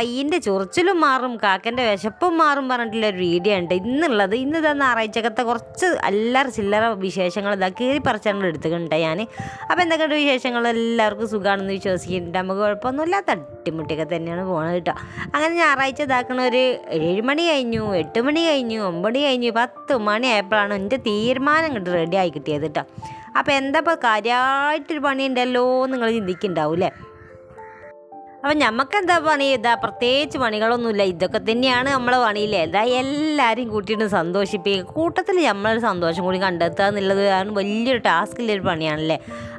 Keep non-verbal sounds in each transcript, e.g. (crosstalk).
പയ്യന്റെ ചൊറിച്ചിലും മാറും കാക്കന്റെ വിശപ്പും മാറും പറഞ്ഞിട്ടുള്ള ഒരു വീഡിയോ ഉണ്ട്. ഇന്നുള്ളത് ഇന്ന് ഇതാ ഞായറാഴ്ചക്കത്തെ കുറച്ച് അല്ലറ ചില്ലറ വിശേഷങ്ങൾ ഇതാ കീറി പറിച്ചാണ് എടുത്തിട്ടുണ്ട് ഞാൻ അപ്പോൾ എന്തൊക്കെയുണ്ട് വിശേഷങ്ങൾ? എല്ലാവർക്കും സുഖമാണെന്ന് വിശ്വസിക്കുന്നുണ്ട്. നമുക്ക് കുഴപ്പമൊന്നുമില്ല. തട്ടിമുട്ടിയൊക്കെ തന്നെയാണ് പോകുന്നത് കേട്ടോ. അങ്ങനെ ഞായറാഴ്ച ഇതാക്കണ ഒരു ഏഴ് മണി കഴിഞ്ഞു എട്ട് മണി കഴിഞ്ഞു ഒമ്പത് കഴിഞ്ഞു പത്ത് മണി ആയപ്പോഴാണ് എന്റെ തീരുമാനം കിട്ടി റെഡി ആയി കിട്ടിയത് കേട്ടോ. അപ്പോൾ എന്താ ഇപ്പോൾ കാര്യമായിട്ടൊരു പണിയുണ്ടല്ലോ നിങ്ങൾ ചിന്തിക്കുന്നുണ്ടാവും അല്ലേ? അപ്പം നമുക്ക് എന്താ പണി? ഇതാ പ്രത്യേകിച്ച് പണികളൊന്നുമില്ല. ഇതൊക്കെ തന്നെയാണ് നമ്മളെ പണിയില്ലേ? ഇതാ എല്ലാവരും കൂട്ടിയിട്ട് സന്തോഷിപ്പിക്കുക കൂട്ടത്തിൽ നമ്മളൊരു സന്തോഷം കൂടി കണ്ടെത്തുക എന്നുള്ളത് കാരണം വലിയൊരു ടാസ്കിലൊരു പണിയാണല്ലേ?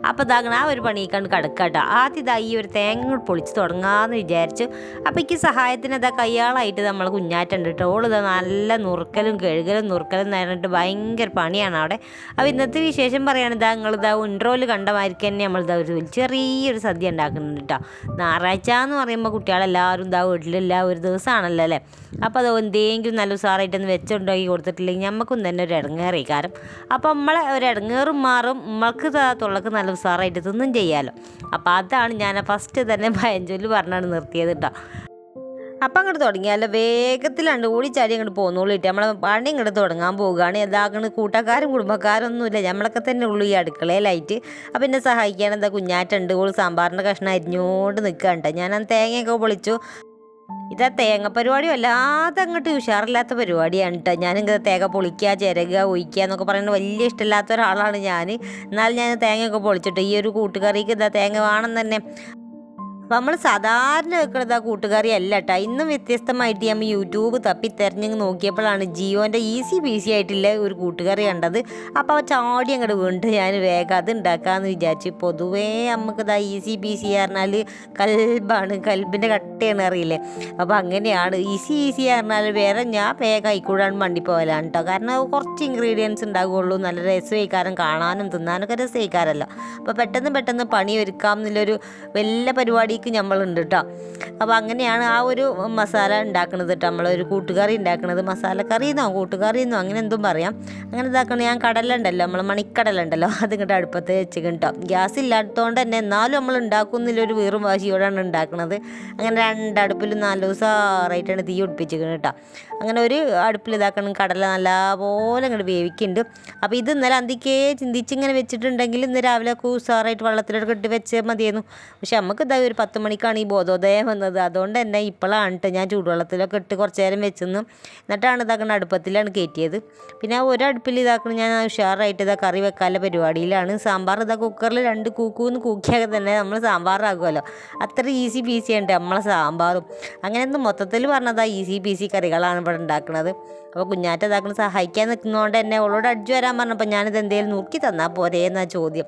അപ്പോൾ ഇതാകണം ആ ഒരു പണി കണ്ട് കിടക്കട്ടോ ആദ്യം ഇതാ ഈ ഒരു തേങ്ങ പൊളിച്ച് തുടങ്ങാമെന്ന് വിചാരിച്ചു. അപ്പോൾ എനിക്ക് സഹായത്തിന് ഇതാ കയ്യാളായിട്ട് നമ്മൾ കുഞ്ഞാറ്റുണ്ട് കേട്ടോ ഓളിതാ നല്ല നുറുക്കലും കഴുകലും നുറുക്കലും നേരിട്ട് ഭയങ്കര പണിയാണ് അവിടെ. അപ്പോൾ ഇന്നത്തെ വിശേഷം പറയുകയാണ് ഇതാ നിങ്ങളിതാ ഉൻട്രോയിൽ കണ്ട തന്നെ നമ്മളിതാ ഒരു ചെറിയൊരു സദ്യ ഉണ്ടാക്കുന്നുണ്ട് കേട്ടോ ഞായറാഴ്ച എന്ന് പറയുമ്പോൾ കുട്ടികളെല്ലാവരും ഇതാ വീട്ടിലില്ല ഒരു ദിവസമാണല്ലോ അല്ലേ? അപ്പോൾ അത് എന്തെങ്കിലും നല്ല ഉസാറായിട്ടൊന്ന് വെച്ചുണ്ടാക്കി കൊടുത്തിട്ടില്ലെങ്കിൽ നമുക്കും തന്നെ ഒരു ഇടങ്ങേറി കാരണം അപ്പോൾ നമ്മളെ ഒരു ഇടങ്ങേറും മാറും നമ്മൾക്ക് തുള്ളക്ക് നല്ല ഉസാറായിട്ട് തിന്നും ചെയ്യാമല്ലോ അപ്പോൾ അതാണ് ഞാൻ ഫസ്റ്റ് തന്നെ ഭയഞ്ചൊല്ലി പറഞ്ഞാണ് നിർത്തിയത് കേട്ടോ അപ്പം അങ്ങോട്ട് തുടങ്ങിയാലോ വേഗത്തിലാണ്ട് ഓടിച്ചാടി അങ്ങോട്ട് പോന്നോളിട്ട് നമ്മളെ പണി ഇങ്ങോട്ട് തുടങ്ങാൻ പോവുകയാണ്. ഇതാക്കണ് കൂട്ടക്കാരും കുടുംബക്കാരൊന്നുമില്ല. നമ്മളൊക്കെ തന്നെ ഉള്ളു ഈ അടുക്കളയിലായിട്ട് അപ്പം എന്നെ സഹായിക്കാൻ എന്താ കുഞ്ഞാറ്റുണ്ട് ഓൾ സാമ്പാറിന്റെ കഷ്ണം അരിഞ്ഞോണ്ട് നിൽക്കണ്ട ഞാൻ ആ തേങ്ങയൊക്കെ പൊളിച്ചു. ഇതാ തേങ്ങ പരിപാടി വല്ലാതെ അങ്ങോട്ട് ഉഷാറില്ലാത്ത പരിപാടിയാണ് കേട്ടോ ഞാനിങ്ങനെ തേങ്ങ പൊളിക്കുക ചിരകുക ഒഴിക്കുക എന്നൊക്കെ പറയുന്നത് വലിയ ഇഷ്ടമില്ലാത്ത ഒരാളാണ് ഞാൻ എന്നാലും ഞാൻ തേങ്ങയൊക്കെ പൊളിച്ചിട്ട് ഈ ഒരു കൂട്ടുകറിക്ക് ഇതാ തേങ്ങ വേണം തന്നെ. അപ്പം നമ്മൾ സാധാരണ വെക്കുന്നത് ആ കൂട്ടുകാരി അല്ല കേട്ടോ ഇന്നും വ്യത്യസ്തമായിട്ട് നമ്മൾ യൂട്യൂബ് തപ്പി തെരഞ്ഞു നോക്കിയപ്പോഴാണ് ജിയോന്റെ ഈസി ബിസി ആയിട്ടുള്ള ഒരു കൂട്ടുകറി കണ്ടത്. അപ്പോൾ ചാടി അങ്ങോട്ട് വീണ്ട് ഞാൻ വേഗം അത് ഉണ്ടാക്കാമെന്ന് വിചാരിച്ചു പൊതുവേ നമുക്ക് ഇതാ ഈസി ബീസി പറഞ്ഞാൽ കൽബാണ് കൽബിന്റെ കട്ടയാണ് അറിയില്ലേ? അപ്പോൾ അങ്ങനെയാണ് ഈസി ഈസി പറഞ്ഞാൽ വേറെ ഞാൻ വേഗം ആയിക്കൂടാണ് മണ്ടി പോകലാണ് കേട്ടോ കാരണം കുറച്ച് ഇൻഗ്രീഡിയൻസ് ഉണ്ടാകുള്ളൂ നല്ല രസമായിക്കാരം കാണാനും തിന്നാനൊക്കെ രസമായിക്കാരല്ലോ അപ്പോൾ പെട്ടെന്ന് പെട്ടെന്ന് പണി ഒരുക്കാം എന്നുള്ളൊരു വലിയ പരിപാടിക്ക് നമ്മളുണ്ട് കേട്ടോ അപ്പോൾ അങ്ങനെയാണ് ആ ഒരു മസാല ഉണ്ടാക്കുന്നത് കേട്ടോ നമ്മളൊരു കൂട്ടുകറി ഉണ്ടാക്കുന്നത് മസാലക്കറി എന്നോ കൂട്ടുകറി എന്നോ അങ്ങനെ എന്തും പറയാം. അങ്ങനെ ഇതാക്കണം ഞാൻ കടല ഉണ്ടല്ലോ നമ്മൾ മണിക്കടല ഉണ്ടല്ലോ (laughs) അത് ഇങ്ങോട്ട് അടുപ്പത്ത് വെച്ച് കേട്ടോ ഗ്യാസ് ഇല്ലാത്തതുകൊണ്ട് തന്നെ എന്നാലും നമ്മൾ ഉണ്ടാക്കുന്നില്ല ഒരു വീറും വാശിയോടാണ് ഉണ്ടാക്കുന്നത് അങ്ങനെ രണ്ടടുപ്പിൽ നാല് ദിവസമായിട്ടാണ് തീ ഒടിപ്പിച്ചിരിക്കുന്നത് കേട്ടോ അങ്ങനെ ഒരു അടുപ്പിൽ ഇതാക്കണം. കടല നല്ലപോലെ പോലെ ഇങ്ങോട്ട് വേവിക്കുന്നുണ്ട് അപ്പോൾ ഇത് ഇന്നലെ അന്തിക്കേ ചിന്തിച്ചിങ്ങനെ വെച്ചിട്ടുണ്ടെങ്കിൽ ഇന്ന് രാവിലെ ഒക്കെ ഉസാറായിട്ട് വെള്ളത്തിലൊക്കെ ഇട്ട് വെച്ചാൽ മതിയായിരുന്നു പക്ഷെ നമുക്ക് ഇതായി ഒരു പത്ത് മണിക്കാണ് ഈ ബോധോദയം വന്നത്. അതുകൊണ്ട് തന്നെ ഇപ്പോഴാണ് കേട്ടോ ഞാൻ ചൂടുവെള്ളത്തിലൊക്കെ ഇട്ട് കുറച്ച് നേരം വെച്ചെന്ന്. എന്നിട്ടാണ് ഇതാക്കുന്ന അടുപ്പത്തിലാണ് കയറ്റിയത് പിന്നെ ആ ഒരു അടുപ്പിൽ ഇതാക്കണം ഞാൻ ഉഷാറായിട്ട് ഇതാ കറി വെക്കാനുള്ള പരിപാടിയിലാണ്. സാമ്പാർ ഇതാ കുക്കറിൽ രണ്ട് കൂക്കൂന്ന് കൂക്കിയാൽ തന്നെ നമ്മൾ സാമ്പാറാകുമല്ലോ. അത്ര ഈസി പീസി ഉണ്ട് നമ്മളെ സാമ്പാറും. അങ്ങനെ മൊത്തത്തിൽ പറഞ്ഞതാ ഈസി പീസി കറികളാണ്. ഇവിടെ ഉണ്ടാക്കുന്നത് അപ്പോൾ കുഞ്ഞാറ്റ ഇതാക്കണം സഹായിക്കാൻ നിൽക്കുന്നതുകൊണ്ട് തന്നെ അവളോട് അടിച്ചു വരാൻ പറഞ്ഞപ്പോൾ ഞാനിത് എന്തെങ്കിലും നോക്കി തന്നാൽ പോരേ എന്നാ ചോദ്യം.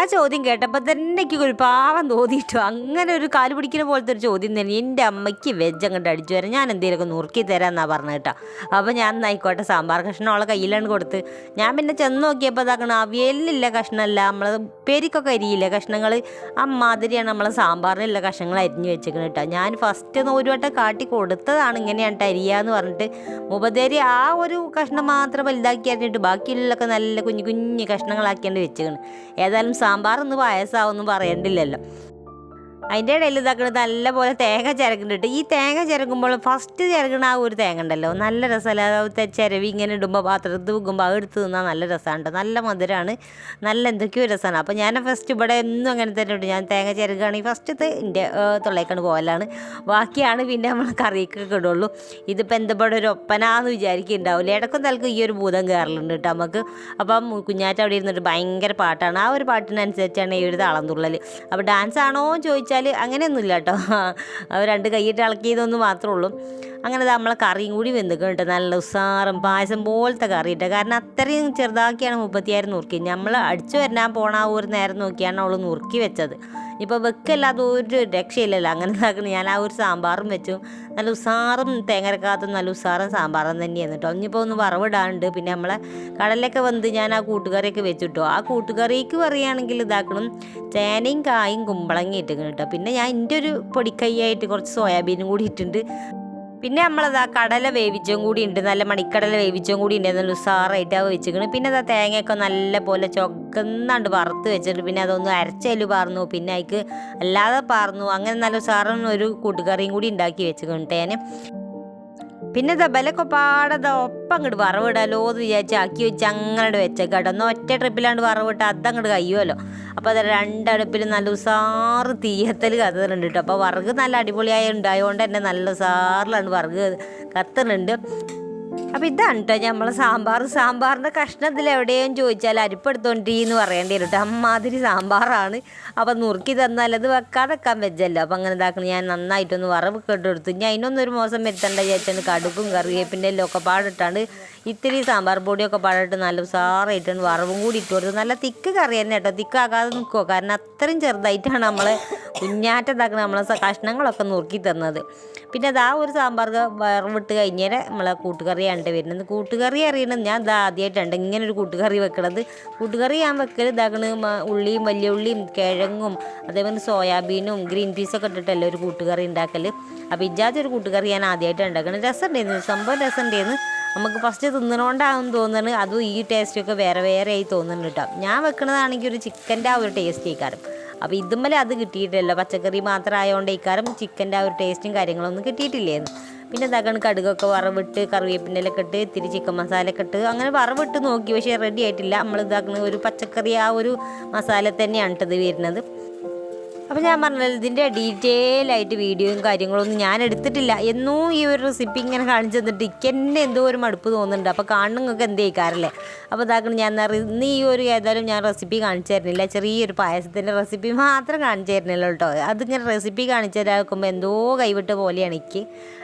ആ ചോദ്യം കേട്ടപ്പോൾ തന്നെ ഒരു പാവം തോന്നിയിട്ടു. അങ്ങനെ ഒരു കാൽ പിടിക്കുന്ന പോലത്തെ ഒരു ചോദ്യം തന്നെ എന്റെ അമ്മയ്ക്ക് വെജ് അങ്ങോട്ട് അടിച്ചു വരാം ഞാൻ എന്തെങ്കിലുമൊക്കെ നുറുക്കി തരാമെന്നാണ് പറഞ്ഞു കേട്ടോ. അപ്പോൾ ഞാൻ എന്നായിക്കോട്ടെ സാമ്പാർ കഷ്ണം അവളെ കയ്യിലാണ് കൊടുത്ത്. ഞാൻ പിന്നെ ചെന്ന് നോക്കിയപ്പോൾ ഇതാക്കണം അവിയലിനില്ല കഷ്ണമല്ല നമ്മൾ പെരിക്കൊക്കെ അരിയില്ല കഷ്ണങ്ങൾ അമ്മാതിരിയാണ് നമ്മളെ സാമ്പാറിനുള്ള കഷ്ണങ്ങൾ അരിഞ്ഞു വെച്ചേക്കണം കേട്ടോ. ഞാൻ ഫസ്റ്റ് ഒരു വട്ടം കാട്ടി കൊടുത്തതാണ് ഇങ്ങനെയാണ് അരിയാന്ന് പറഞ്ഞിട്ട്. മുപ്പത്തേരി ആ ഒരു കഷ്ണം മാത്രം വലുതാക്കി അറിഞ്ഞിട്ട് ബാക്കിയുള്ളതൊക്കെ നല്ല കുഞ്ഞു കുഞ്ഞു കഷ്ണങ്ങളാക്കിയാണ്ട് വെച്ചേക്കണം. ഏതായാലും സാമ്പാർ ഒന്ന് പായസമാവൊന്നും പറയണ്ടില്ലല്ലോ. അതിന്റെ ഇടയിൽ ഇതാക്കണത് നല്ലപോലെ തേങ്ങ ചിരക്കുന്നുണ്ട് ഈ തേങ്ങ ചിരക്കുമ്പോൾ ഫസ്റ്റ് ചിരക്കണ ആ ഒരു തേങ്ങ ഉണ്ടല്ലോ. നല്ല രസമല്ല? ചിരവി ഇങ്ങനെ ഇടുമ്പോൾ പാത്രത്തിൽ തൂക്കുമ്പോൾ അത് എടുത്ത് തിന്നാൽ നല്ല രസമാണ് നല്ല മധുരമാണ്. നല്ല എന്തൊക്കെയോ രസമാണ്. അപ്പോൾ ഞാൻ ഫസ്റ്റ് ഇവിടെ ഒന്നും അങ്ങനെ തന്നെ ഉണ്ട് ഞാൻ തേങ്ങ ചിരക്കുകയാണെങ്കിൽ ഫസ്റ്റത്തെ എന്റെ തൊള്ളേക്കാണ് പോകലാണ് ബാക്കിയാണ് പിന്നെ നമ്മൾ കറിയൊക്കെ ഇടുള്ളൂ. ഇതിപ്പോൾ എന്തപ്പോഴും ഒരു ഒപ്പനാന്ന് വിചാരിക്കുന്നുണ്ടാവില്ല ഇടക്കും തലക്കും ഈ ഒരു ഭൂതം കയറലുണ്ട് കേട്ടോ നമുക്ക് അപ്പം കുഞ്ഞാറ്റ അവിടെ ഇരുന്നിട്ട് ഭയങ്കര പാട്ടാണ്. ആ ഒരു പാട്ടിനനുസരിച്ചാണ് ഈ ഒരു താളം തുള്ളൽ അപ്പോൾ ഡാൻസ് ആണോ എന്ന് ചോദിച്ചാൽ അങ്ങനെയൊന്നുമില്ല കേട്ടോ രണ്ട് കൈയിട്ട് ഇളക്കിയതൊന്നും മാത്രമേ ഉള്ളൂ. അങ്ങനെ നമ്മളെ കറിയും കൂടി വെന്തുക്കും കേട്ടോ നല്ല ഉസാറും പായസം പോലത്തെ കറി കേട്ടോ കാരണം അത്രയും ചെറുതാക്കിയാണ് മുപ്പത്തിയായിരം നുറുക്കി. നമ്മൾ അടിച്ചു വരാൻ പോണ ആ ഒരു നേരം നോക്കിയാണ് അവൾ നുറുക്കി വെച്ചത്. ഇപ്പോൾ വെക്കല്ലാതെ ഒരു രക്ഷയില്ലല്ലോ. അങ്ങനെ ഇതാക്കണം ഞാൻ ആ ഒരു സാമ്പാറും വെച്ചു. നല്ല ഉസാറും തേങ്ങരക്കാത്തും നല്ല ഉസാറും സാമ്പാറും തന്നെയാണ് കേട്ടോ ഇനിയിപ്പോൾ ഒന്ന് വറവിടാണ്ട് പിന്നെ നമ്മളെ കടലൊക്കെ വന്ന് ഞാൻ ആ കൂട്ടുകറിയൊക്കെ വെച്ചിട്ടോ. ആ കൂട്ടുകറിക്ക് പറയുകയാണെങ്കിൽ ഇതാക്കണം ചേനയും കായും കുമ്പളങ്ങയും ഇട്ടിരിക്കണം കേട്ടോ പിന്നെ ഞാൻ എന്റെ ഒരു പൊടിക്കൈയായിട്ട് കുറച്ച് സോയാബീനും കൂടി ഇട്ടിട്ടുണ്ട്. പിന്നെ നമ്മളത് കടല വേവിച്ചും കൂടി ഉണ്ട് നല്ല മണിക്കടല വേവിച്ചും കൂടി ഉണ്ട് നല്ല ഉസാറായിട്ട് അവ വെച്ചിരിക്കണം. പിന്നെ അത് തേങ്ങയൊക്കെ നല്ല പോലെ ചൊക്കുന്നാണ്ട് വറുത്ത് വെച്ചിട്ട് പിന്നെ അതൊന്ന് അരച്ചൽ പാർന്നു. പിന്നെ അതിക്ക് അല്ലാതെ പാർന്നു. അങ്ങനെ നല്ല ഉസാറിന് ഒരു കൂട്ടുകറിയും കൂടി ഉണ്ടാക്കി വെച്ചിട്ടുണ്ട് ഞാൻ പിന്നെ ദബലൊക്കെ പാടത ഒപ്പം അങ്ങോട്ട് വറവിടാലോ എന്ന് വിചാരിച്ച് ആക്കി വെച്ച് അങ്ങനെ വെച്ചേക്കാട്ടോ ഒന്ന് ഒറ്റ ട്രിപ്പിലാണ്ട് വറവിട്ട് അതങ്ങോട്ട് കഴിയുമല്ലോ അപ്പോൾ അത് രണ്ടടുപ്പിൽ നല്ല ഉസാറ് തീയത്തൽ കത്തുന്നുണ്ട് കേട്ടോ. അപ്പോൾ വറുക് നല്ല അടിപൊളിയായി ഉണ്ടായതുകൊണ്ട് തന്നെ നല്ല ഉസാറിലാണ് വറുക് കത്തുന്നുണ്ട്. അപ്പം ഇതാണ് കേട്ടോ നമ്മൾ സാമ്പാർ. സാമ്പാറിന്റെ കഷ്ണത്തിൽ എവിടെയും ചോദിച്ചാൽ അരിപ്പെടുത്തോണ്ടിന്ന് പറയേണ്ടി വരും കേട്ടോ. അമ്മാതിരി സാമ്പാറാണ്. അപ്പോൾ നുറുക്കി തന്നാൽ അത് വെക്കാതെ വെക്കാൻ വെച്ചല്ലോ അപ്പോൾ അങ്ങനെ ഇതാക്കണം ഞാൻ നന്നായിട്ടൊന്ന് വറവ് കെട്ടെടുത്തു. ഞാൻ അതിനൊന്നും ഒരു മോശം വരുത്തണ്ട വിചാരിച്ചാണ് കടുക്കും കറിവേപ്പിന്റെ എല്ലാം ഒക്കെ പാടിട്ടാണ് ഇത്തിരി സാമ്പാർ പൊടിയൊക്കെ പാടിട്ട് നല്ല ഉസാറായിട്ടാണ് വറവും കൂടി ഇട്ട് കൊടുത്തു നല്ല തിക്ക് കറി തന്നെ കേട്ടോ. തിക്കാകാതെ നിൽക്കുമോ കാരണം അത്രയും ചെറുതായിട്ടാണ് നമ്മളെ കുഞ്ഞാറ്റതാക്കുന്നത് നമ്മളെ കഷ്ണങ്ങളൊക്കെ നുറുക്കി തന്നത്. പിന്നെ അത് ആ ഒരു സാമ്പാർ വറവിട്ട് കഴിഞ്ഞാൽ നമ്മളെ കൂട്ടുകറിയാണ് വരുന്നത്. കൂട്ടുകറി അറിയണത് ഞാൻ ഇത് ആദ്യമായിട്ടുണ്ട് ഇങ്ങനെ ഒരു കൂട്ടുകറി വെക്കണത്. കൂട്ടുകറി ഞാൻ വെക്കൽ ഇതാക്കണ ഉള്ളിയും വലിയ ഉള്ളിയും കിഴങ്ങും അതേപോലെ സോയാബീനും ഗ്രീൻ പീസൊക്കെ ഇട്ടിട്ടല്ലേ ഒരു കൂട്ടുകറി ഉണ്ടാക്കൽ അപ്പോൾ ഇജാതി ഒരു കൂട്ടുകറി ഞാൻ ആദ്യമായിട്ട് ഉണ്ടാക്കുന്നത് രസം ഉണ്ടായിരുന്നു സംഭവം രസം ഉണ്ടായിരുന്നു നമുക്ക് ഫസ്റ്റ് തിന്നണോണ്ടാകും തോന്നുന്നത് അതും ഈ ടേസ്റ്റൊക്കെ വേറെ വേറെ ആയി തോന്നുന്നുണ്ട് കേട്ടോ ഞാൻ വെക്കണതാണെങ്കിൽ ഒരു ചിക്കന്റെ ആ ഒരു ടേസ്റ്റ് ആയിക്കാരം അപ്പോൾ ഇതുമ്മലെ അത് കിട്ടിയിട്ടില്ല പച്ചക്കറി മാത്രം ആയതുകൊണ്ട് ഇക്കാരം ചിക്കന്റെ ആ ഒരു ടേസ്റ്റും കാര്യങ്ങളൊന്നും കിട്ടിയിട്ടില്ലായിരുന്നു പിന്നെ ഇതാക്കണം കടുകൊക്കെ വറവിട്ട് കറിവേപ്പിന്റെലൊക്കെ ഇട്ട് ഇത്തിരി ചിക്കൻ മസാലയൊക്കെ ഇട്ട് അങ്ങനെ വറവിട്ട് നോക്കി പക്ഷേ റെഡി ആയിട്ടില്ല. നമ്മൾ ഇതാക്കുന്ന ഒരു പച്ചക്കറി ആ ഒരു മസാല തന്നെയാണ് ഇട്ടത് വരുന്നത്. അപ്പോൾ ഞാൻ പറഞ്ഞത് ഇതിന്റെ ഡീറ്റെയിൽ ആയിട്ട് വീഡിയോയും കാര്യങ്ങളൊന്നും ഞാൻ എടുത്തിട്ടില്ല. എന്നും ഈ ഒരു റെസിപ്പി ഇങ്ങനെ കാണിച്ചു തന്നിട്ട് എനിക്ക് തന്നെ എന്തോ ഒരു മടുപ്പ് തോന്നുന്നുണ്ട്. അപ്പോൾ കാണുന്നൊക്കെ എന്ത് ചെയ്യിക്കാറില്ലേ? അപ്പോൾ ഇതാക്കണം ഞാൻ ഇന്ന് ഈ ഒരു ഏതായാലും ഞാൻ റെസിപ്പി കാണിച്ചു തരുന്നില്ല. ചെറിയൊരു പായസത്തിന്റെ റെസിപ്പി മാത്രം കാണിച്ചു തരുന്നില്ല കേട്ടോ. അതിങ്ങനെ റെസിപ്പി കാണിച്ചു തരാക്കുമ്പോൾ എന്തോ കൈവിട്ട പോലെയാണ് എനിക്ക്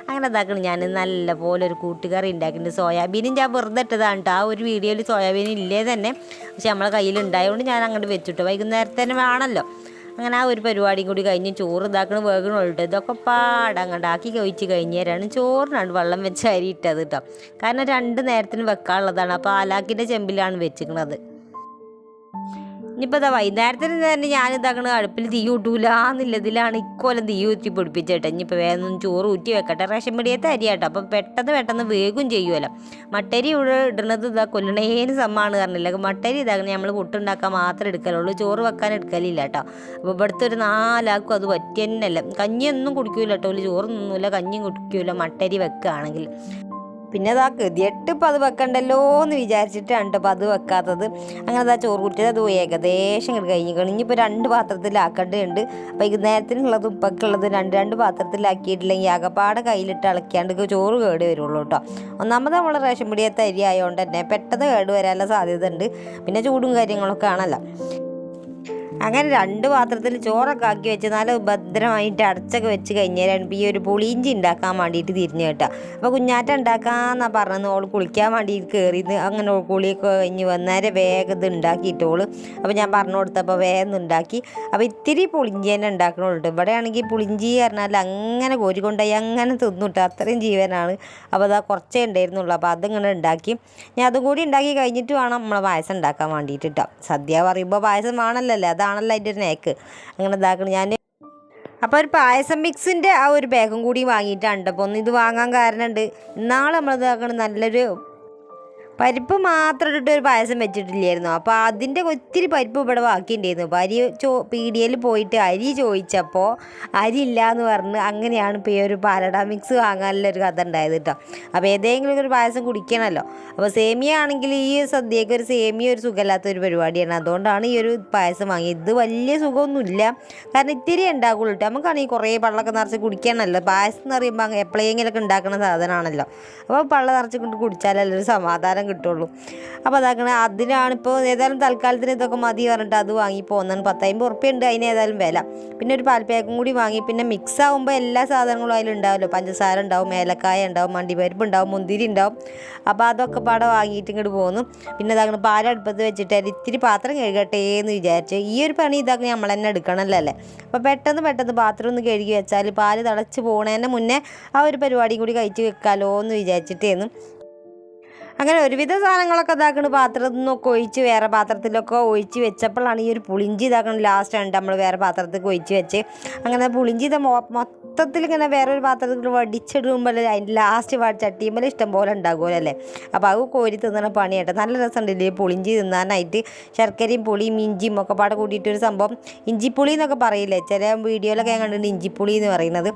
അങ്ങനെ ഇതാക്കണം ഞാൻ നല്ല പോലെ ഒരു കൂട്ടുകറി ഉണ്ടാക്കിയിട്ടുണ്ട്. സോയാബീനും ഞാൻ വെറുതെ ഇട്ടതാണ് കേട്ടോ. ആ ഒരു വീഡിയോയിൽ സോയാബീൻ ഇല്ലേ തന്നെ. പക്ഷെ നമ്മളെ കയ്യിൽ ഉണ്ടായതുകൊണ്ട് ഞാൻ അങ്ങോട്ട് വെച്ചിട്ടു. വൈകുന്നേരത്തേനും വേണമല്ലോ. അങ്ങനെ ആ ഒരു പരിപാടിയും കൂടി കഴിഞ്ഞ് ചോറ് ഇതാക്കണ വേഗണുള്ളൂ ഇതൊക്കെ പാടങ്ങണ്ടാക്കി കഴിച്ച് കഴിഞ്ഞേരാണ് ചോറിനാണ് വെള്ളം വെച്ച് അരി ഇട്ടത് കേട്ടോ കാരണം രണ്ട് നേരത്തിന് വെക്കാനുള്ളതാണ്. അപ്പോൾ ആലാക്കിന്റെ ചെമ്പിലാണ് വെച്ചിരിക്കണത് ഇനിയിപ്പോൾ ഇതാ വൈകുന്നേരത്തിന് തന്നെ ഞാൻ ഇതാക്കണ അടുപ്പിൽ തീ കൂട്ടൂല എന്നുള്ളതിലാണ് ഇക്കോലം തീ ഊറ്റി പിടിപ്പിച്ചേട്ടെ. ഇനിയിപ്പോൾ വേഗം ചോറ് ഊറ്റി വെക്കട്ടെ. റേഷൻ പിടിയത്തെ അരിയാട്ടോ. അപ്പം പെട്ടെന്ന് പെട്ടെന്ന് വേഗം ചെയ്യുമല്ലോ മട്ടരി ഇവിടെ ഇടുന്നത് ഇതാ കൊല്ലണേന് സമ്മാണ് പറഞ്ഞില്ല. മട്ടരി ഇതാക്കണേ നമ്മൾ പുട്ടുണ്ടാക്കാൻ മാത്രമേ എടുക്കലുള്ളൂ. ചോറ് വെക്കാൻ എടുക്കലില്ല കേട്ടോ. അപ്പോൾ ഇവിടുത്തെ ഒരു നാലാക്കും അത് പറ്റിയെന്നല്ല. കഞ്ഞിയൊന്നും കുടിക്കൂല കേട്ടോ. ഒരു ചോറ് നിന്നൂല കഞ്ഞിയും കുടിക്കൂല മട്ടരി വെക്കുകയാണെങ്കിൽ പിന്നെ അതാ ഗതിയെട്ട് ഇപ്പം അത് വെക്കണ്ടല്ലോ എന്ന് വിചാരിച്ചിട്ടാണ് കേട്ടോ അത് വെക്കാത്തത്. അങ്ങനെ അതാ ചോറ് കുറ്റിയത് അത് ഏകദേശം കഴിഞ്ഞ് ഇനിയിപ്പോൾ രണ്ട് പാത്രത്തിലാക്കേണ്ടതുണ്ട്. വൈകുന്നേരത്തിനുള്ളതും ഉപ്പക്കുള്ളതും രണ്ട് രണ്ട് പാത്രത്തിലാക്കിയിട്ടില്ലെങ്കിൽ ആകപ്പാടെ കയ്യിലിട്ട് ഇളക്കിയാണ്ട് ചോറ് കേട് വരുള്ളൂ കേട്ടോ ഒന്നാമത് നമ്മൾ റേഷൻ പിടിയത്തെ അരി ആയതുകൊണ്ട് തന്നെ പെട്ടെന്ന് കേട് വരാനുള്ള സാധ്യത ഉണ്ട് പിന്നെ ചൂടും കാര്യങ്ങളൊക്കെ ആണല്ലോ. അങ്ങനെ രണ്ട് പാത്രത്തിൽ ചോറൊക്കെ ആക്കി വെച്ച് നല്ല ഭദ്രമായിട്ട് അടച്ചൊക്കെ വെച്ച് കഴിഞ്ഞാലാണ് ഈ ഒരു പുളിയിഞ്ചി ഉണ്ടാക്കാൻ വേണ്ടിയിട്ട് തിരിഞ്ഞു കേട്ടോ. അപ്പോൾ കുഞ്ഞാറ്റ ഉണ്ടാക്കാന്നാ പറഞ്ഞത്. ഓൾ കുളിക്കാൻ വേണ്ടിയിട്ട് കയറി അങ്ങനെ കുളിയൊക്കെ കഴിഞ്ഞ് വന്നേരെ വേഗം ഇത് ഉണ്ടാക്കിയിട്ടോൾ അപ്പോൾ ഞാൻ പറഞ്ഞു കൊടുത്തപ്പോൾ വേഗം ഉണ്ടാക്കി. അപ്പോൾ ഇത്തിരി പുളിഞ്ചി തന്നെ ഉണ്ടാക്കണുള്ളൂ. ഇവിടെ ആണെങ്കിൽ പുളിഞ്ചി പറഞ്ഞാൽ അങ്ങനെ കോരിക്കൊണ്ടായി അങ്ങനെ തിന്നുട്ടോ അത്രയും ജീവനാണ്. അപ്പോൾ അതാ കുറച്ചേ ഉണ്ടായിരുന്നുള്ളൂ. അപ്പോൾ അതിങ്ങനെ ഉണ്ടാക്കി. ഞാൻ അതും കൂടി ഉണ്ടാക്കി കഴിഞ്ഞിട്ട് വേണം നമ്മളെ പായസം ഉണ്ടാക്കാൻ വേണ്ടിയിട്ട് കേട്ടോ. സദ്യ പറയുമ്പോൾ പായസം വേണമല്ലോ അതാണല്ലോ അതിന്റെ ഒരു നേക്ക് അങ്ങനെ ഇതാക്കണം. ഞാൻ അപ്പോൾ ഒരു പായസം മിക്സിന്റെ ആ ഒരു ബാഗും കൂടി വാങ്ങിയിട്ടുണ്ട് അപ്പോൾ ഒന്ന് ഇത് വാങ്ങാൻ കാരണമുണ്ട് ഇന്നാൾ നമ്മൾ ഇതാക്കണം. നല്ലൊരു പരിപ്പ് മാത്രം ഇട്ടിട്ട് ഒരു പായസം വെച്ചിട്ടില്ലായിരുന്നു. അപ്പോൾ അതിന്റെ ഒത്തിരി പരിപ്പ് ഇവിടെ ബാക്കിയുണ്ടായിരുന്നു. അപ്പോൾ അരി ചോ പീടിയയിൽ പോയിട്ട് അരി ചോദിച്ചപ്പോൾ അരി ഇല്ല എന്ന് പറഞ്ഞ് അങ്ങനെയാണ് ഇപ്പോൾ ഈ ഒരു പാലട മിക്സ് വാങ്ങാനുള്ള ഒരു കഥ ഉണ്ടായത് കേട്ടോ അപ്പോൾ ഏതെങ്കിലും ഒരു പായസം കുടിക്കണമല്ലോ അപ്പോൾ സേമിയ ആണെങ്കിൽ ഈ സദ്യയ്ക്ക് ഒരു സേമിയ ഒരു സുഖമില്ലാത്ത ഒരു പരിപാടിയാണ്. അതുകൊണ്ടാണ് ഈ ഒരു പായസം വാങ്ങിയത്. ഇത് വലിയ സുഖമൊന്നുമില്ല. കാരണം ഇത്തിരി ഉണ്ടാകുള്ളൂ കേട്ടോ നമുക്കാണെങ്കിൽ കുറേ പള്ളൊക്കെ നിറച്ച് കുടിക്കണമല്ലോ പായസം എന്ന് പറയുമ്പോൾ എപ്പോഴെങ്കിലൊക്കെ ഉണ്ടാക്കുന്ന സാധനമാണല്ലോ. അപ്പോൾ പള്ള നിറച്ച് കൊണ്ട് കുടിച്ചാലല്ലേ ഒരു സമാധാനം കിട്ടുള്ളൂ. അപ്പോൾ അതാക്കണ അതിനാണ് ഇപ്പോൾ ഏതായാലും തൽക്കാലത്തിന് ഇതൊക്കെ മതി പറഞ്ഞിട്ട് അത് വാങ്ങി പോകുന്നതാണ് പത്തമ്പത് ഉറുപ്പ്യ ഉണ്ട് അതിന് ഏതായാലും വില. പിന്നെ ഒരു പാൽപ്പാക്കും കൂടി വാങ്ങി പിന്നെ മിക്സ് ആകുമ്പോൾ എല്ലാ സാധനങ്ങളും അതിലുണ്ടാവുമല്ലോ പഞ്ചസാര ഉണ്ടാവും ഏലക്കായ ഉണ്ടാവും മണ്ടിപ്പരിപ്പ് ഉണ്ടാവും മുന്തിരി ഉണ്ടാവും. അപ്പോൾ അതൊക്കെ പാടെ വാങ്ങിയിട്ട് ഇങ്ങോട്ട് പോകുന്നു പിന്നെ ഇതാക്കണം പാലടുപ്പത്ത് വെച്ചിട്ട് ഇത്തിരി പാത്രം കഴുകട്ടെ എന്ന് വിചാരിച്ച് ഈ ഒരു പണി ഇതാക്കി നമ്മൾ തന്നെ എടുക്കണമല്ലോ അല്ലേ? അപ്പോൾ പെട്ടെന്ന് പെട്ടെന്ന് പാത്രം ഒന്ന് കഴുകി വെച്ചാൽ പാൽ തിളച്ച് പോണേന്റെ മുന്നേ ആ ഒരു പരിപാടി കൂടി കഴിച്ച് വെക്കാമല്ലോ എന്ന് വിചാരിച്ചിട്ടേന്ന്. അങ്ങനെ ഒരുവിധ സാധനങ്ങളൊക്കെ ഇതാക്കുന്നു പാത്രത്തിൽ നിന്നൊക്കെ ഒഴിച്ച് വേറെ പാത്രത്തിലൊക്കെ ഒഴിച്ച് വെച്ചപ്പോഴാണ് ഈ ഒരു പുളിഞ്ചി ഇതാക്കണം ലാസ്റ്റ് ആണ് നമ്മൾ വേറെ പാത്രത്തിൽ ഒഴിച്ച് വെച്ച് അങ്ങനെ പുളിഞ്ചി മൊത്തത്തിൽ ഇങ്ങനെ വേറെ ഒരു പാത്രത്തിൽ വടിച്ചിടുമ്പോൾ അതിന്റെ ലാസ്റ്റ് ചട്ടിയുമ്പോൾ ഇഷ്ടം പോലെ ഉണ്ടാകുമല്ലോ അല്ലേ? അപ്പോൾ അത് കോരി തിന്നണ പണിയായിട്ട് നല്ല രസമുണ്ടല്ലേ പുളിഞ്ചി തിന്നാനായിട്ട്. ശർക്കരയും പുളിയും ഇഞ്ചിയും ഒക്കെ പാടെ കൂട്ടിയിട്ടൊരു സംഭവം. ഇഞ്ചിപ്പുളി എന്നൊക്കെ പറയില്ലേ? ചില വീഡിയോയിലൊക്കെ ഞാൻ കണ്ടിട്ടുണ്ട് ഇഞ്ചിപ്പുളി എന്ന് പറയുന്നത്.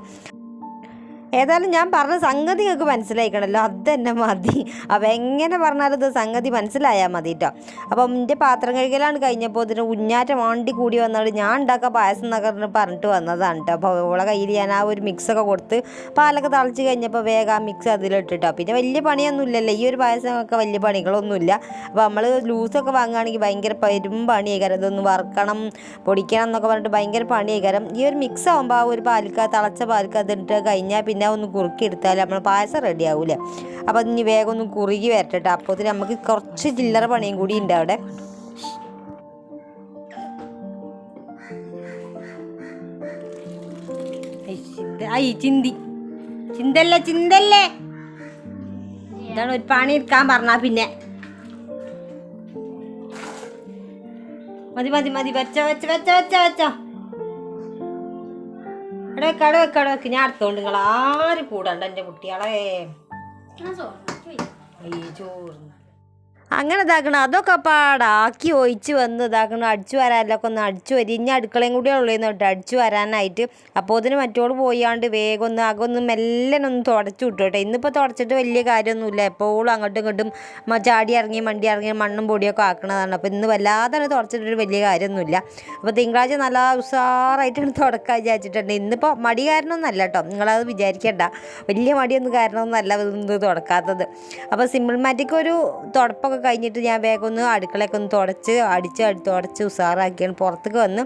ഏതായാലും ഞാൻ പറഞ്ഞ സംഗതി നിങ്ങൾക്ക് മനസ്സിലായിക്കണല്ലോ. അത് തന്നെ മതി. അപ്പോൾ എങ്ങനെ പറഞ്ഞാലും ഇത് സംഗതി മനസ്സിലായാൽ മതി കേട്ടോ അപ്പം എന്റെ പാത്രം കഴുകലാണ് കഴിഞ്ഞപ്പോൾ ഇതിന് ഉഞ്ഞാറ്റം വാണ്ടി കൂടി വന്നത് ഞാൻ ഉണ്ടാക്കുക പായസം എന്നൊക്കെ പറഞ്ഞിട്ട് വന്നതാണ് കേട്ടോ അപ്പോൾ ഇവളെ കയ്യിൽ ഞാൻ ആ ഒരു മിക്സൊക്കെ കൊടുത്ത് പാലൊക്കെ തളിച്ച് കഴിഞ്ഞപ്പോൾ വേഗം മിക്സ് അതിലിട്ടിട്ടോ പിന്നെ വലിയ പണിയൊന്നും ഇല്ലല്ലോ. ഈ ഒരു പായസമൊക്കെ വലിയ പണികളൊന്നുമില്ല അപ്പോൾ നമ്മൾ ലൂസൊക്കെ വാങ്ങുകയാണെങ്കിൽ ഭയങ്കര പെരും പണിയായിക്കാരം ഇതൊന്ന് വറുക്കണം പൊടിക്കണം എന്നൊക്കെ പറഞ്ഞിട്ട് ഭയങ്കര പണിയായിക്കാരം ഈ ഒരു മിക്സ് ആകുമ്പോൾ ആ ഒരു പാലിക്ക തളച്ച പാലിക്ക അതിട്ട് കഴിഞ്ഞാൽ പിന്നെ ഒന്ന് കുറുക്കി എടുത്താൽ നമ്മൾ പായസം റെഡി ആവില്ല അപ്പോൾ ഇനി വേഗം ഒന്ന് കുറുകി വരട്ടെ അപ്പോൾ നമുക്ക് കുറച്ച് ചില്ലറ പണിയും കൂടി ഉണ്ട് അവിടെ. ഐ ചിന്തി ചിന്തല്ലേ ചിന്തല്ലേ? ഇതാണ് ഒരു പണി എടുക്കാൻ പറഞ്ഞാ പിന്നെ. മതി മതി മതി. വെച്ച വെച്ച വെച്ച വെച്ച വെച്ചോ. എവിടെ വെക്ക അവിടെ വെക്ക. ഞാൻ അടുത്തോണ്ട് നിങ്ങൾ ആരും കൂടണ്ട എന്റെ കുട്ടികളെ. ഈ ചോറ് അങ്ങനെ ഇതാക്കണം അതൊക്കെ പാടാക്കി ഒഴിച്ച് വന്ന് ഇതാക്കണം അടിച്ചു വരാനൊക്കെ ഒന്ന് അടിച്ചു വരി. ഇനി അടുക്കളയും കൂടി ഉള്ളതെന്ന് കേട്ടോ. അടിച്ചു വരാനായിട്ട്. അപ്പോൾ അതിന് മറ്റോട് പോയാണ്ട് വേഗം ഒന്ന് അകൊന്ന് മെല്ലെ ഒന്ന് തുടച്ചു വിട്ടു കേട്ടോ. ഇന്നിപ്പോൾ തുടച്ചിട്ട് വലിയ കാര്യമൊന്നുമില്ല. എപ്പോഴും അങ്ങോട്ടും ഇങ്ങോട്ടും ചാടി ഇറങ്ങി മണ്ടി ഇറങ്ങി മണ്ണും പൊടിയൊക്കെ ആക്കണതാണ്. അപ്പോൾ ഇന്ന് വല്ലാതെ തുടച്ചിട്ടൊരു വലിയ കാര്യമൊന്നുമില്ല. അപ്പോൾ തിങ്കളാഴ്ച നല്ല ഉഷാറായിട്ടാണ് (laughs) തുടക്കാൻ വിചാരിച്ചിട്ടുണ്ട്. ഇന്നിപ്പോൾ മടി കാരണമൊന്നല്ല കേട്ടോ. നിങ്ങളത് വിചാരിക്കേണ്ട. വലിയ മടിയൊന്നും കാരണമൊന്നല്ല ഇത് തുടക്കാത്തത്. അപ്പോൾ സിമ്പിൾ മാറ്റിക്ക് ഒരു തുടപ്പൊക്കെ കഴിഞ്ഞിട്ട് ഞാൻ വേഗം ഒന്ന് അടുക്കളയൊക്കെ ഒന്ന് തുടച്ച് അടിച്ച് അടി തുടച്ച് ഉഷാറാക്കിയാണ് പുറത്തേക്ക് വന്ന്.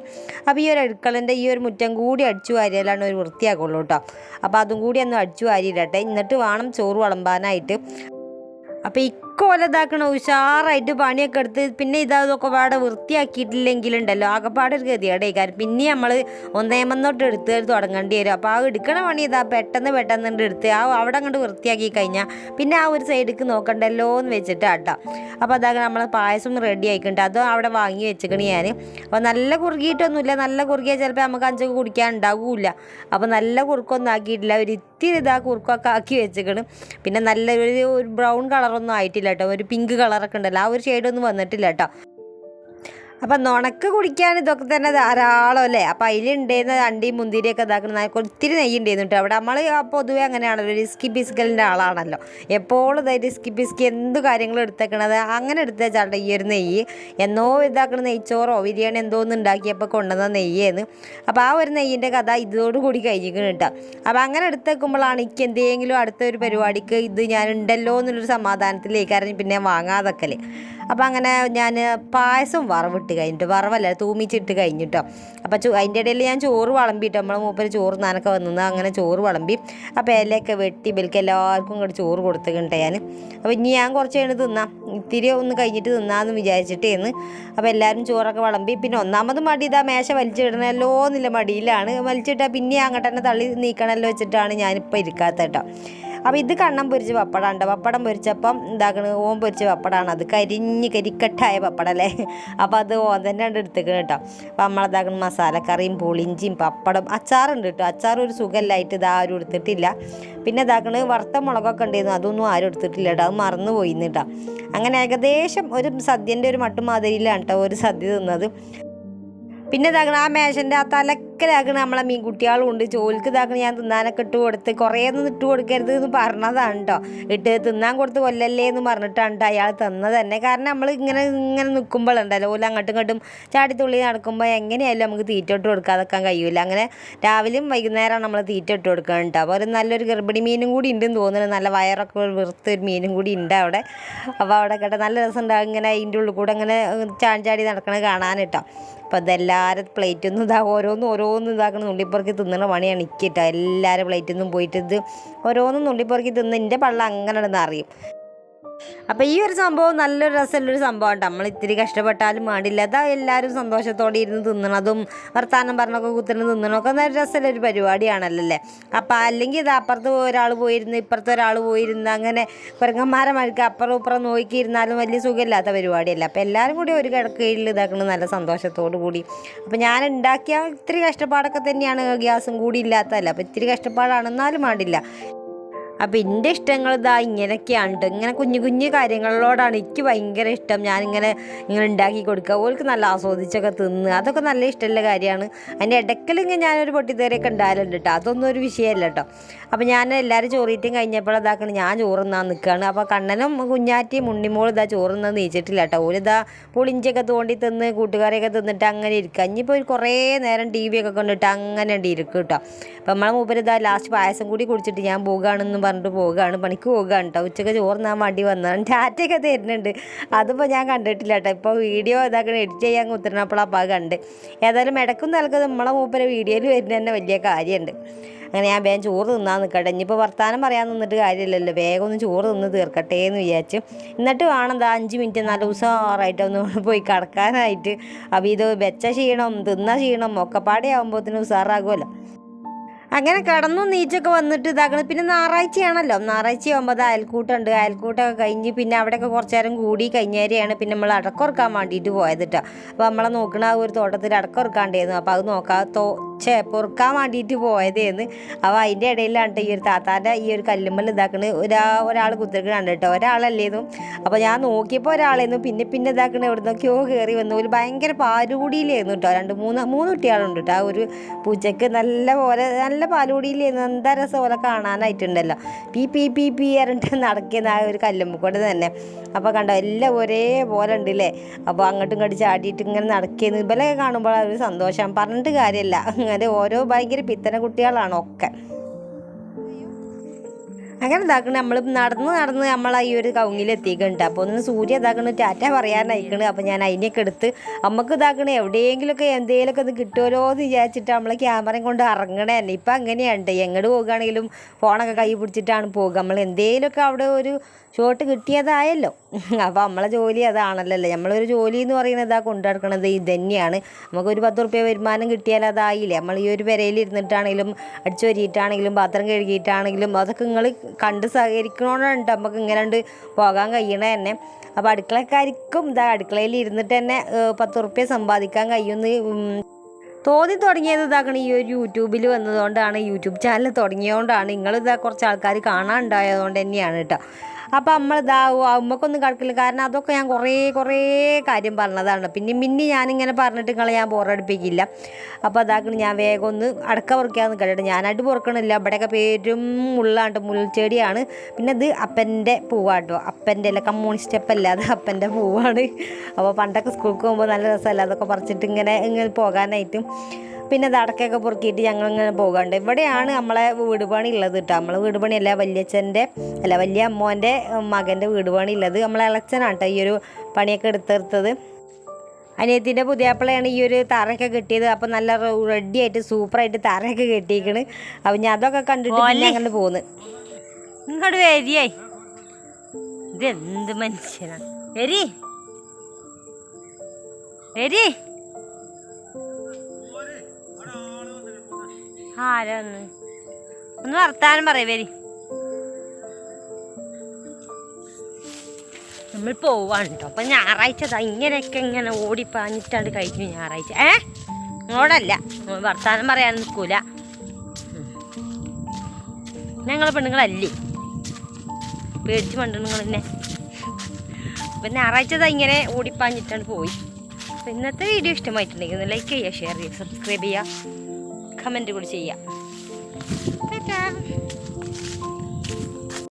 അപ്പോൾ ഈ ഒരു അടുക്കളന്റെ ഈ ഒരു മുറ്റം കൂടി അടിച്ചു വാരിയാലാണ് ഒരു വൃത്തിയാക്കുള്ളൂ കേട്ടോ. അപ്പോൾ അതും കൂടി ഒന്ന് അടിച്ചു വാരിയിടട്ടെ. എന്നിട്ട് വേണം ചോറ് വിളമ്പാനായിട്ട്. അപ്പോൾ ഇക്കോല ഇതാക്കണ ഉഷാറായിട്ട് പണിയൊക്കെ എടുത്ത് പിന്നെ ഇതൊക്കെ പാടെ വൃത്തിയാക്കിയിട്ടില്ലെങ്കിലുണ്ടല്ലോ. ആകെപ്പാടെ ഒരു ഗതിയുടെ കാര്യം പിന്നെ നമ്മൾ ഒന്നേമെന്നോട്ട് എടുത്ത് തുടങ്ങേണ്ടി വരും. അപ്പോൾ ആ എടുക്കണ പണി ഇതാ പെട്ടെന്ന് പെട്ടെന്ന് എടുത്ത് ആ അവിടെ അങ്ങോട്ട് വൃത്തിയാക്കി കഴിഞ്ഞാൽ പിന്നെ ആ ഒരു സൈഡിലേക്ക് നോക്കണ്ടല്ലോ എന്ന് വെച്ചിട്ട് ആട്ടാം അപ്പോൾ അതാകെ നമ്മൾ പായസം റെഡി ആയിക്കുണ്ട്. അതും അവിടെ വാങ്ങി വെച്ചിക്കണ് ഞാൻ അപ്പോൾ നല്ല കുറുകിയിട്ടൊന്നുമില്ല നല്ല കുറുകിയാൽ ചിലപ്പോൾ നമുക്ക് അഞ്ചൊക്കെ കുടിക്കാൻ ഉണ്ടാവില്ല. അപ്പോൾ നല്ല കുറുക്കൊന്നും ആക്കിയിട്ടില്ല. ഒരു ഇത്തിരി ഇതാ കുറുക്കൊക്കെ ആക്കി വെച്ചിക്കണ് പിന്നെ നല്ല ഒരു ബ്രൗൺ കളറൊന്നും ആയിട്ടില്ല കേട്ടോ. ഒരു പിങ്ക് കളറൊക്കെ ഉണ്ടല്ലോ. ആ ഒരു ഷെയ്ഡൊന്നും വന്നിട്ടില്ല കേട്ടോ. അപ്പം നുണക്ക് കുടിക്കാൻ ഇതൊക്കെ തന്നെ ധാരാളം അല്ലേ? അപ്പം അതിലുണ്ടായിരുന്ന അണ്ടിയും മുന്തിരിയൊക്കെ ഇതാക്കുന്ന ഒത്തിരി നെയ്യ് ഉണ്ടായിരുന്നു കേട്ടോ. അവിടെ നമ്മൾ പൊതുവെ അങ്ങനെയാണല്ലോ. റിസ്കി പിസ്കലിന്റെ ആളാണല്ലോ. എപ്പോഴും ഇതായി റിസ്കി പിസ്കി എന്ത് കാര്യങ്ങളും എടുത്തേക്കണത് അങ്ങനെ എടുത്ത ചാട്ട ഈ ഒരു നെയ്യ് എന്നോ ഇതാക്കണ നെയ്ച്ചോറോ ബിരിയാണി എന്തോ ഒന്ന് ഉണ്ടാക്കിയപ്പോൾ കൊണ്ടുവന്ന നെയ്യേന്ന്. അപ്പോൾ ആ ഒരു നെയ്യിന്റെ കഥ ഇതോടുകൂടി കഴിഞ്ഞിരിക്കണം കേട്ടോ. അപ്പോൾ അങ്ങനെ എടുത്തേക്കുമ്പോഴാണ് എനിക്ക് എന്തെങ്കിലും അടുത്ത ഒരു പരിപാടിക്ക് ഇത് ഞാൻ ഉണ്ടല്ലോ എന്നുള്ളൊരു സമാധാനത്തിലേക്ക് അറിഞ്ഞ് പിന്നെ വാങ്ങാതൊക്കൽ അപ്പോൾ അങ്ങനെ ഞാൻ പായസം വറവിട്ട് കഴിഞ്ഞിട്ട് വറവല്ല തൂമിച്ചിട്ട് കഴിഞ്ഞിട്ടോ. അപ്പോൾ ചോ അതിന്റെ ഇടയിൽ ഞാൻ ചോറ് വിളമ്പിട്ടോ. നമ്മളെ മൂപ്പര് ചോറ് നനക്ക വന്നത് അങ്ങനെ ചോറ് വിളമ്പി. അപ്പോൾ ഇലയൊക്കെ വെട്ടി ബൽക്ക് എല്ലാവർക്കും ഇങ്ങോട്ട് ചോറ് കൊടുത്തിട്ടുണ്ട് ഞാൻ അപ്പോൾ ഇനി ഞാൻ കുറച്ച് കഴിഞ്ഞ് തിന്നാം. ഇത്തിരി ഒന്ന് കഴിഞ്ഞിട്ട് തിന്നാമെന്ന് വിചാരിച്ചിട്ടേന്ന് അപ്പോൾ എല്ലാവരും ചോറൊക്കെ വിളമ്പി. പിന്നെ ഒന്നാമത് മടി ഇതാ മേശ വലിച്ചിടണമല്ലോ എന്നുള്ള മടിയിലാണ്. വലിച്ചിട്ടാൽ പിന്നെ അങ്ങോട്ട് തന്നെ തള്ളി നീക്കണമല്ലോ വെച്ചിട്ടാണ് ഞാനിപ്പോൾ ഇരിക്കാത്ത കേട്ടോ അപ്പോൾ ഇത് കണ്ണം പൊരിച്ച പപ്പടമുണ്ട് പപ്പടം പൊരിച്ചപ്പം എന്താക്കണ്? ഓൻ പൊരിച്ച പപ്പടമാണ് അത് കരിഞ്ഞ് കരിക്കട്ടായ പപ്പടല്ലേ? അപ്പോൾ അത് ഓൻ തന്നെ ഉണ്ട് എടുത്തേക്കണം കേട്ടോ അപ്പോൾ നമ്മളതാക്കണ മസാലക്കറിയും പുളിഞ്ചിയും പപ്പടം അച്ചാറുണ്ട് കേട്ടോ അച്ചാർ ഒരു സുഖമല്ലായിട്ട് ഇത് ആരും എടുത്തിട്ടില്ല. പിന്നെ ഇതാക്കണ് വറുത്ത മുളകൊക്കെ ഉണ്ടായിരുന്നു അതൊന്നും ആരും എടുത്തിട്ടില്ല കേട്ടോ അത് മറന്നു പോയിന്ന് കേട്ടോ അങ്ങനെ ഏകദേശം ഒരു സദ്യന്റെ ഒരു മട്ടുമാതിരിയിലാണ് കേട്ടോ ഒരു സദ്യ തിന്നത്. പിന്നെ ഇതാക്കണം ആ മേശന്റെ ആ തലക്കലാക്കണ നമ്മളെ മീൻ ഉണ്ട് ജോലിക്ക് ഇതാക്കണ ഞാൻ തിന്നാനൊക്കെ ഇട്ട് കൊടുത്ത് കുറേ ഒന്നും ഇട്ട് കൊടുക്കരുത് എന്ന് പറഞ്ഞതാണ് കേട്ടോ. ഇട്ട് തിന്നാൻ കൊടുത്ത് കൊല്ലല്ലേ എന്ന് പറഞ്ഞിട്ടാണ് കേട്ടോ അയാൾ തന്നത് തന്നെ. കാരണം നമ്മൾ ഇങ്ങനെ ഇങ്ങനെ നിൽക്കുമ്പോഴുണ്ടല്ലോ ഓല അങ്ങോട്ടും ഇങ്ങോട്ടും ചാടിത്തുള്ളി നടക്കുമ്പോൾ എങ്ങനെയായാലും നമുക്ക് തീറ്റ ഇട്ട് കൊടുക്കാതെക്കാൻ കഴിയില്ല അങ്ങനെ രാവിലെയും വൈകുന്നേരമാണ് നമ്മൾ തീറ്റ ഇട്ട് കേട്ടോ. അപ്പോൾ ഒരു നല്ലൊരു ഗർഭിണി മീനും കൂടി ഉണ്ടെന്ന് തോന്നുന്നു. നല്ല വയറൊക്കെ വെറുത്തൊരു മീനും കൂടി ഉണ്ട് അവിടെ. അപ്പോൾ അവിടെ കേട്ടോ നല്ല രസം ഉണ്ടാകും ഇങ്ങനെ അതിന്റെ ഉള്ളിൽ കൂടെ ഇങ്ങനെ ചാഞ്ചാടി നടക്കണത് കാണാൻ കേട്ടോ. അപ്പോൾ ഇതെല്ലാവരും പ്ലേറ്റിൽ നിന്ന് ഇതാ ഓരോന്ന് ഓരോന്നും ഇതാക്കണം നുള്ളിപ്പുറക്കി തിന്നണ പണിയാണ് ഇക്കിട്ടോ. എല്ലാവരും പ്ലേറ്റിൽ നിന്നും പോയിട്ട് ഇത് ഓരോന്നും നുള്ളിപ്പുറക്കി തിന്ന് എന്റെ പള്ള അങ്ങനെ അറിയും. അപ്പോൾ ഈ ഒരു സംഭവം നല്ലൊരു രസമുള്ളൊരു സംഭവമാണ്. നമ്മൾ ഇത്തിരി കഷ്ടപ്പെട്ടാലും വേണ്ടില്ല. അതാ എല്ലാവരും സന്തോഷത്തോടെ ഇരുന്ന് തിന്നണതും വർത്താനം പറഞ്ഞൊക്കെ കുത്തിന് തിന്നണമൊക്കെ നല്ല രസമുള്ള ഒരു പരിപാടിയാണല്ലോ അല്ലേ അപ്പോൾ അല്ലെങ്കിൽ ഇത് അപ്പുറത്ത് ഒരാൾ പോയിരുന്ന് ഇപ്പുറത്ത് ഒരാൾ പോയിരുന്ന് അങ്ങനെ കുരങ്ങന്മാരെ മഴക്ക് അപ്പുറം ഇപ്പുറം നോക്കിയിരുന്നാലും വലിയ സുഖമില്ലാത്ത പരിപാടിയല്ല? അപ്പോൾ എല്ലാവരും കൂടി ഒരു കിടക്കയിൽ ഇതാക്കുന്നത് നല്ല സന്തോഷത്തോടു കൂടി. അപ്പോൾ ഞാൻ ഉണ്ടാക്കിയ ഇത്തിരി കഷ്ടപ്പാടൊക്കെ തന്നെയാണ് ഗ്യാസും കൂടി ഇല്ലാത്തതല്ല? അപ്പോൾ ഇത്തിരി കഷ്ടപ്പാടാണ് എന്നാലും വേണ്ടില്ല. അപ്പം എന്റെ ഇഷ്ടങ്ങൾ ഇതാ ഇങ്ങനെയൊക്കെയാണ്. ഇങ്ങനെ കുഞ്ഞു കുഞ്ഞു കാര്യങ്ങളോടാണ് എനിക്ക് ഭയങ്കര ഇഷ്ടം. ഞാനിങ്ങനെ ഇങ്ങനെ ഉണ്ടാക്കി കൊടുക്കുക. ഓൾക്ക് നല്ല ആസ്വദിച്ചൊക്കെ തിന്ന്. അതൊക്കെ നല്ല ഇഷ്ടമുള്ള കാര്യമാണ്. അതിന്റെ ഇടയ്ക്കൽ ഞാനൊരു പൊട്ടിത്തേറിയൊക്കെ ഉണ്ടായാലുണ്ട് കേട്ടോ. അതൊന്നും ഒരു വിഷയമല്ല കേട്ടോ. അപ്പം ഞാൻ എല്ലാവരും ചോറിയിട്ടും കഴിഞ്ഞപ്പോൾ ഇതാക്കണം ഞാൻ ചോറുന്നാൻ നിൽക്കുകയാണ്. അപ്പോൾ കണ്ണനും കുഞ്ഞാറ്റിയും മുണ്ണിമോളും ഇതാ ചോറുന്നാൻ നീച്ചിട്ടില്ല കേട്ടോ. ഓലിതാ പുളിഞ്ചൊക്കെ തോണ്ടി തിന്ന് കൂട്ടുകാരെയൊക്കെ തിന്നിട്ട് അങ്ങനെ ഇരിക്കുക. ഇനിയിപ്പോൾ ഒരു കുറേ നേരം ടി വി ഒക്കെ കണ്ടിട്ട് അങ്ങനെ ഇരിക്കും കേട്ടോ. അപ്പം നമ്മളെ മൂപ്പരിതാ ലാസ്റ്റ് പായസം കൂടി കുടിച്ചിട്ട് ഞാൻ പോകുകയാണെന്ന് പറഞ്ഞിട്ട് പോവുകയാണ് പണിക്ക് പോവുകയാണ് കേട്ടോ ഉച്ചയ്ക്ക് ചോറുന്നാൻ വേണ്ടി വന്നതാണ് ടാറ്റയൊക്കെ (laughs) തരുന്നുണ്ട്. അതിപ്പോൾ ഞാൻ കണ്ടിട്ടില്ല കേട്ടോ ഇപ്പോൾ വീഡിയോ ഇതാക്കണം എഡിറ്റ് ചെയ്യാൻ കുത്തിരുന്നപ്പോൾ അപ്പോൾ കണ്ട്. ഏതായാലും ഇടക്കും നൽകുന്നത് നമ്മളെ മൂപ്പര് വീഡിയോയിൽ വരുന്ന തന്നെ വലിയ കാര്യമുണ്ട്. അങ്ങനെ ഞാൻ വേഗം ചോറ് തിന്നാൻ നിൽക്കട്ടെ ഇനിയിപ്പോൾ വർത്താനം പറയാൻ നിന്നിട്ട് കാര്യമില്ലല്ലോ. വേഗം ഒന്ന് ചോറ് തിന്ന് തീർക്കട്ടെ എന്ന് വിചാരിച്ച്. എന്നിട്ട് വേണം എന്താ അഞ്ച് മിനിറ്റ് നല്ല ഉഷാറായിട്ട് ഒന്ന് (laughs) പോയി കിടക്കാനായിട്ട്. അപ്പോൾ ഇത് വെച്ച ക്ഷീണം തിന്ന ക്ഷീണം ഒക്കെപ്പാടെ പാടെ ആകുമ്പോഴത്തേനും ഉഷാറാകുമല്ലോ അങ്ങനെ കടന്നു നീച്ചൊക്കെ വന്നിട്ട് ഇതാക്കണം. പിന്നെ ഞായറാഴ്ചയാണല്ലോ. ഞായറാഴ്ച ഒമ്പത് അയൽക്കൂട്ടുണ്ട്. അയൽക്കൂട്ടമൊക്കെ കഴിഞ്ഞ് പിന്നെ അവിടെയൊക്കെ കുറച്ച് നേരം കൂടി കഴിഞ്ഞേരെയാണ് പിന്നെ നമ്മൾ അടക്കുറക്കാൻ വേണ്ടിയിട്ട് പോയത് കേട്ടോ അപ്പോൾ നമ്മളെ നോക്കണ ആ ഒരു തോട്ടത്തിൽ അടക്കുറക്കാണ്ടായിരുന്നു അപ്പോൾ അത് നോക്കാൻ തോ ചേ പൊറുക്കാൻ വേണ്ടിയിട്ട് പോയതേന്ന്. അപ്പോൾ അതിന്റെ ഇടയിലാണ് ഈ ഒരു താത്താന്റെ ഈ ഒരു കല്ലുമ്മൽ ഇതാക്കണ. ഒരാ ഒരാൾ കുത്തിരിക്കണുണ്ട് കേട്ടോ. ഒരാളല്ലേന്നു. അപ്പോൾ ഞാൻ നോക്കിയപ്പോൾ ഒരാളേന്നു. പിന്നെ പിന്നെ ഇതാക്കണ എവിടെ നിന്നൊക്കെയോ കയറി വന്നു. ഒരു ഭയങ്കര പാലുകൂടിയിലായിരുന്നു കേട്ടോ. രണ്ട് മൂന്ന് മൂന്ന് കുട്ടികളുണ്ട് കേട്ടോ. ആ ഒരു പൂച്ചയ്ക്ക് നല്ല പോലെ നല്ല പാലുകൂടിയിലായിരുന്നു എന്താ രസം പോലെ കാണാനായിട്ടുണ്ടല്ലോ. പി പി പി പി പറഞ്ഞിട്ട് നടക്കുന്ന ആ ഒരു കല്ലുമ്മക്കൂടെ തന്നെ. അപ്പോൾ കണ്ടോ എല്ലാം ഒരേപോലെ ഉണ്ട് അല്ലേ അപ്പോൾ അങ്ങോട്ടും ഇങ്ങോട്ട് ചാടിയിട്ട് ഇങ്ങനെ നടക്കുന്നു ഇവലൊക്കെ കാണുമ്പോൾ ഒരു സന്തോഷം. പറഞ്ഞിട്ട് കാര്യമില്ല അങ്ങനെ ഓരോ ഭയങ്കര പിത്തന കുട്ടികളാണ് ഒക്കെ. അങ്ങനെ ഇതാക്കണ. നമ്മൾ നടന്ന് നടന്ന് നമ്മൾ ഈ ഒരു കൗങ്ങിലെത്തിക്കുന്നുണ്ട് അപ്പോൾ ഒന്ന് സൂര്യ ഇതാക്കണ ടാറ്റ പറയാനായിക്കണ്. അപ്പോൾ ഞാൻ അതിനെയൊക്കെ എടുത്ത് നമുക്ക് ഇതാക്കണ എവിടെയെങ്കിലുമൊക്കെ എന്തെങ്കിലുമൊക്കെ ഒന്ന് കിട്ടുമല്ലോ എന്ന് വിചാരിച്ചിട്ട് നമ്മൾ ക്യാമറയും കൊണ്ട് ഇറങ്ങണേ തന്നെ ഇപ്പം അങ്ങനെയുണ്ട് എങ്ങോട്ട് പോകുകയാണെങ്കിലും ഫോണൊക്കെ കൈ പിടിച്ചിട്ടാണ് പോകുക നമ്മൾ എന്തെങ്കിലുമൊക്കെ അവിടെ ഒരു ഷോട്ട് കിട്ടിയതായല്ലോ. (laughs) അപ്പോൾ നമ്മളെ ജോലി അതാണല്ലോ നമ്മളൊരു ജോലി എന്ന് പറയുന്നത് ആ കൊണ്ടു നടക്കണത് ഇത് തന്നെയാണ് നമുക്കൊരു പത്ത് റുപ്യ വരുമാനം കിട്ടിയാൽ അതായില്ലേ. നമ്മൾ ഈ ഒരു പെരയിൽ ഇരുന്നിട്ടാണെങ്കിലും അടിച്ചു വരിയിട്ടാണെങ്കിലും പാത്രം കഴുകിയിട്ടാണെങ്കിലും അതൊക്കെ നിങ്ങൾ കണ്ട് സഹകരിക്കണോണ്ട് നമുക്ക് ഇങ്ങനെ ഉണ്ട് പോകാൻ കഴിയണേ തന്നെ. അപ്പോൾ അടുക്കളക്കാർക്കും ഇതാ അടുക്കളയിൽ ഇരുന്നിട്ട് തന്നെ പത്ത് റുപ്യ സമ്പാദിക്കാൻ കഴിയുമെന്ന് തോന്നി തുടങ്ങിയത് ഇതാക്കണം ഈ ഒരു യൂട്യൂബിൽ വന്നതുകൊണ്ടാണ് യൂട്യൂബ് ചാനൽ തുടങ്ങിയതുകൊണ്ടാണ്. നിങ്ങളിതാ കുറച്ച് ആൾക്കാർ കാണാനുണ്ടായതുകൊണ്ട് തന്നെയാണ് കേട്ടോ അപ്പോൾ ഇതാ അമ്മക്കൊന്നും കിടക്കില്ല കാരണം അതൊക്കെ ഞാൻ കുറേ കുറേ കാര്യം പറഞ്ഞതാണ് പിന്നെ മിന്നി ഞാനിങ്ങനെ പറഞ്ഞിട്ട് നിങ്ങളെ ഞാൻ ബോറടിപ്പിക്കില്ല അപ്പോൾ അതാക്കണം ഞാൻ വേഗം ഒന്ന് അടക്ക പൊറുക്കാന്ന് കേട്ടോ ഞാനായിട്ട് പൊറുക്കണില്ല. ഇവിടെയൊക്കെ പേരും മുള്ളാണ്ട് മുൾച്ചെടിയാണ്. പിന്നെ ഇത് അപ്പന്റെ പൂവാട്ടോ. അപ്പന്റെ അല്ല കമ്മ്യൂണിസ്റ്റ് അപ്പല്ല അത് അപ്പന്റെ പൂവാണ്. അപ്പോൾ പണ്ടൊക്കെ സ്കൂൾക്ക് പോകുമ്പോൾ നല്ല രസമല്ല? അതൊക്കെ പറിച്ചിട്ട് ഇങ്ങനെ ഇങ്ങനെ പോകാനായിട്ടും. പിന്നെ അത് അടക്കയൊക്കെ പൊറുക്കിയിട്ട് ഞങ്ങൾ ഇങ്ങനെ പോകാണ്ട് ഇവിടെയാണ് നമ്മളെ വീട് പണി ഉള്ളത് കേട്ടോ. നമ്മളെ വീട് പണിയല്ല വല്യച്ഛന്റെ അല്ല വലിയ അമ്മോന്റെ മകന്റെ വീട് പണി ഉള്ളത്. നമ്മളെ ഇളച്ചനാണ് കേട്ടോ ഈ ഒരു പണിയൊക്കെ എടുത്തെടുത്തത്. അനിയത്തിന്റെ പുതിയാപ്പിളയാണ് ഈ ഒരു തറയൊക്കെ കിട്ടിയത്. അപ്പം നല്ല റെഡി ആയിട്ട് സൂപ്പറായിട്ട് തറയൊക്കെ കെട്ടിയിരിക്കണ് അപ്പം ഞാൻ അതൊക്കെ കണ്ടിട്ട് പിന്നെ അങ്ങനെ പോകുന്നു ഇങ്ങോട്ട് വരിയേ ഇതെന്ത് മനുഷ്യനാണ് വരി വരി ആരാ ഒന്ന്? വർത്താനം പറയ വരി. നമ്മൾ പോവാണ് കേട്ടോ അപ്പം ഞായറാഴ്ച ദാ ഇങ്ങനെയൊക്കെ ഇങ്ങനെ ഓടിപ്പാഞ്ഞിട്ടാണ് കഴിഞ്ഞു ഞായറാഴ്ച. ഏ? ഇങ്ങോടല്ല വർത്താനം പറയാൻ നിൽക്കൂല ഞങ്ങളെ പെണ്ണുങ്ങളല്ലേ? പേടിച്ച് പെണ്ണുങ്ങൾ തന്നെ. അപ്പം ഞായറാഴ്ച ദാ ഇങ്ങനെ ഓടിപ്പാഞ്ഞിട്ടാണ് പോയി. അപ്പം ഇന്നത്തെ വീഡിയോ ഇഷ്ടമായിട്ടുണ്ടെങ്കിൽ ലൈക്ക് ചെയ്യുക ഷെയർ ചെയ്യുക സബ്സ്ക്രൈബ് ചെയ്യുക. കമന്റ് കൂടി ചെയ്യുക.